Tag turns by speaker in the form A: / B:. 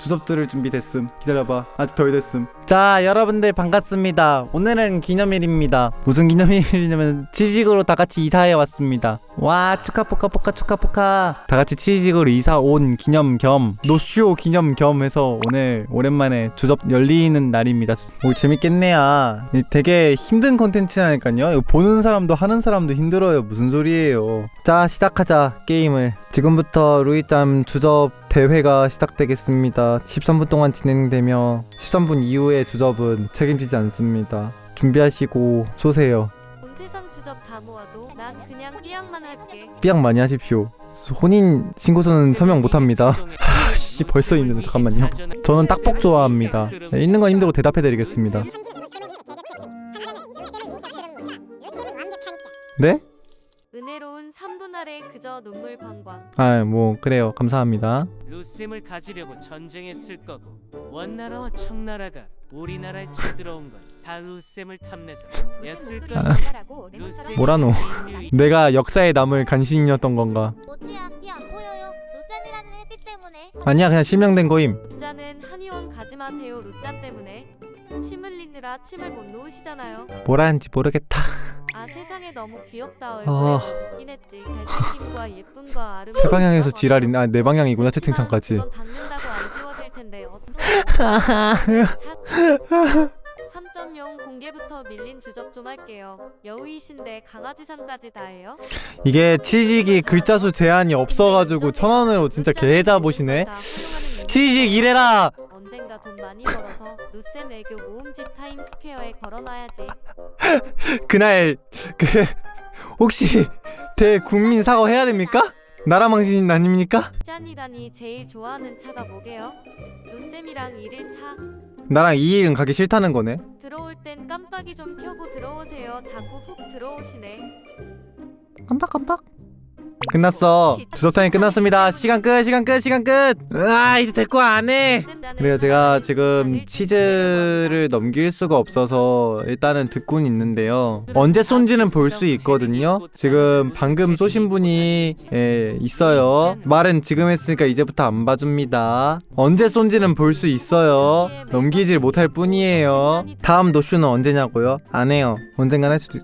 A: 주접 들을 준비 됐음. 기다려봐. 아직 덜 됐음 자 여러분들 반갑습니다. 오늘은 기념일입니다. 무슨 기념일이냐면 취직으로 다 같이 이사해 왔습니다. 와 축하 포카 포카 축하 포카 다 같이 취직으로 이사 온 기념 겸 노쇼 기념 겸 해서 오늘 오랜만에 주접 열리는 날입니다. 오 재밌겠네요. 이 되게 힘든 컨텐츠라니까요. 보는 사람도 하는 사람도 힘들어요. 무슨 소리예요. 자 시작하자 게임을. 지금부터 루이짬 주접 대회가 시작되겠습니다. 13분 동안 진행되며 13분 이후의 주접은 책임지지 않습니다 준비하시고 쏘세요
B: 온 세상 주접 다 모아도 난 그냥 삐약만 할게.
A: 삐약 많이 하십시오 혼인 신고서는 서명 못합니다 씨 벌써 힘드네 잠깐만요 저는 딱복 좋아합니다 네, 있는 건 힘들고 대답해드리겠습니다 네?
B: 은혜로운 3분 아래 그저 눈물 관광.
A: 아 뭐 그래요. 감사합니다.
C: 루셈을 가지려고 전쟁했을 거고 원나라와 청나라가 우리나라에 쳐들어온 건 다 루셈을 탐내서 였을 루셈이
A: 뭐라노? 내가 역사에 남을 간신이었던 건가?
D: 뭐지야 삐안 보여요. 루짠이라는 애들 때문에.
A: 아니야 그냥 실명된 거임.
B: 루짜는 한의원 가지 마세요 루짜 때문에. 침 흘리느라 침을 못 놓으시잖아요.
A: 뭐라는지 모르겠다
B: 아 세상에 너무 귀엽다 얼굴에
A: 아.
B: 웃긴 했지. 잘생김과 예쁨과 아름.
A: 세 방향에서 지랄이 아네 방향이구나 채팅창까지
B: 그건 닦는다고 안 지워질 텐데 어떡해. 3.0 공개부터 밀린 주접 좀 할게요. 여우이신데 강아지상까지 다 해요?
A: 이게 치직이 글자 수 제한이 없어가지고 천 원으로 진짜 개자 보시네 치직 이래라
B: 언젠가 돈 많이 벌어서 루셈 애교 모음집 타임스퀘어에 걸어놔야지.
A: 그날 그 혹시 대국민 사과 해야 됩니까? 나라 망신 아닙니까?
B: 짠이다니 제일 좋아하는 차가 뭐게요? 루셈이랑 1일차
A: 나랑 이 일은 가기 싫다는 거네.
B: 들어올 땐 깜빡이 좀 켜고 들어오세요. 자꾸 훅 들어오시네.
A: 깜빡깜빡. 끝났어. 주석 타임 끝났습니다. 시간 끝. 시간 끝. 시간 끝. 아 이제 대꾸 안 해. 그래요 제가 지금 치즈를 넘길 수가 없어서 일단은 듣고는 있는데요 언제 쏜지는 볼 수 있거든요 지금 방금 쏘신 분이 예, 있어요 말은 지금 했으니까 이제부터 안 봐줍니다 언제 쏜지는 볼 수 있어요 넘기질 못할 뿐이에요 다음 노쇼는 언제냐고요? 안 해요 언젠간 할 수도 있...